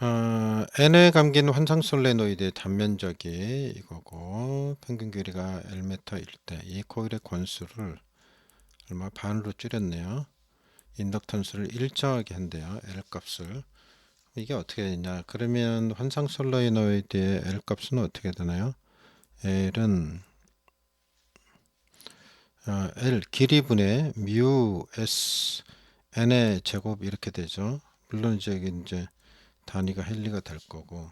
어, n에 감긴 환상 솔레노이드의 단면적이 이거고 평균 길이가 1m일 때 이 코일의 권수를 얼마 반으로 줄였네요. 인덕턴스를 일정하게 한대요. L 값을. 이게 어떻게 되냐? 그러면 환상 솔레노이드의 L 값은 어떻게 되나요? L은 어, L 길이분의 mu s n의 제곱 이렇게 되죠. 물론 이제 이제 단위가 헨리가 될 거고.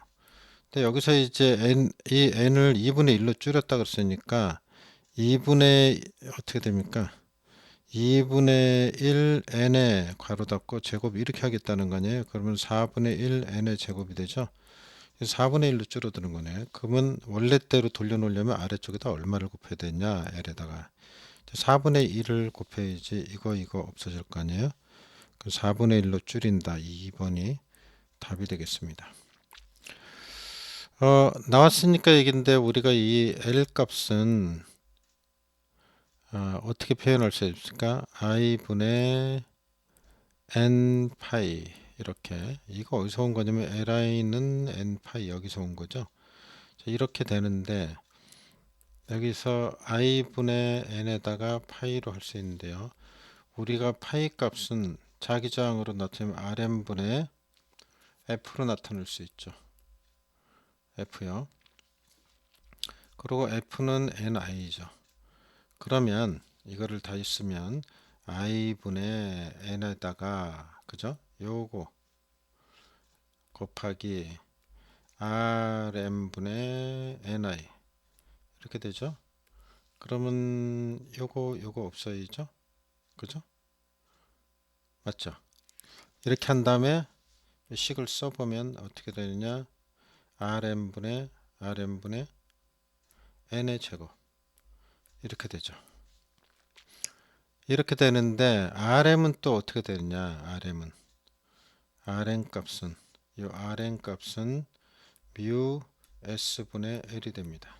근데 여기서 이제 n 이 n을 2분의 1로 줄였다 그랬으니까 2분의 어떻게 됩니까? 2분의 1 n의 괄호 닫고 제곱 이렇게 하겠다는 거 아니에요? 그러면 4분의 1 n의 제곱이 되죠. 4분의 1로 줄어드는 거네. 그러면 원래대로 돌려놓으려면 아래쪽에다 얼마를 곱해야 되냐? L에다가 4분의 1을 곱해야지 이거 이거 없어질 거 아니에요? 그 4분의 1로 줄인다. 2번이 답이 되겠습니다. 어, 나왔으니까 얘긴데 우리가 이 L 값은 어, 어떻게 표현할 수 있을까? i분의 n 파이 이렇게 이거 어디서 온 거냐면 li는 n 파이 여기서 온 거죠. 자, 이렇게 되는데 여기서 i분의 n에다가 파이로 할 수 있는데요. 우리가 파이 값은 자기장으로 나타내면 rn분의 f로 나타낼 수 있죠. f요. 그리고 f는 ni죠. 그러면 이거를 다 있으면 i분의 n에다가 그죠? 요거 곱하기 rm분의 ni 이렇게 되죠? 그러면 요거 요거 없어야죠? 그죠? 맞죠? 이렇게 한 다음에 식을 써보면 어떻게 되느냐 rm분의 rm분의 n의 제곱 이렇게 되죠. 이렇게 되는데 rm은 또 어떻게 되느냐 rm은 rn 값은 이 rn 값은 mu s분의 l이 됩니다.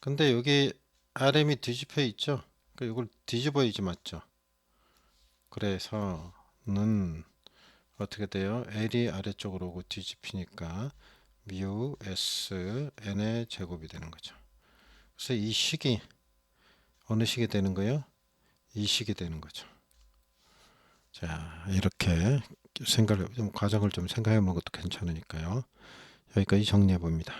근데 여기 rm이 뒤집혀 있죠. 그 이걸 뒤집어야지 맞죠. 그래서는 어떻게 돼요? L이 아래쪽으로 오고 뒤집히니까 mu s n의 제곱이 되는 거죠. 그래서 이 식이 어느 식이 되는 거예요? 이 식이 되는 거죠. 자 이렇게 생각을 좀 과정을 좀 생각해 보는 것도 괜찮으니까요. 여기까지 정리해 봅니다.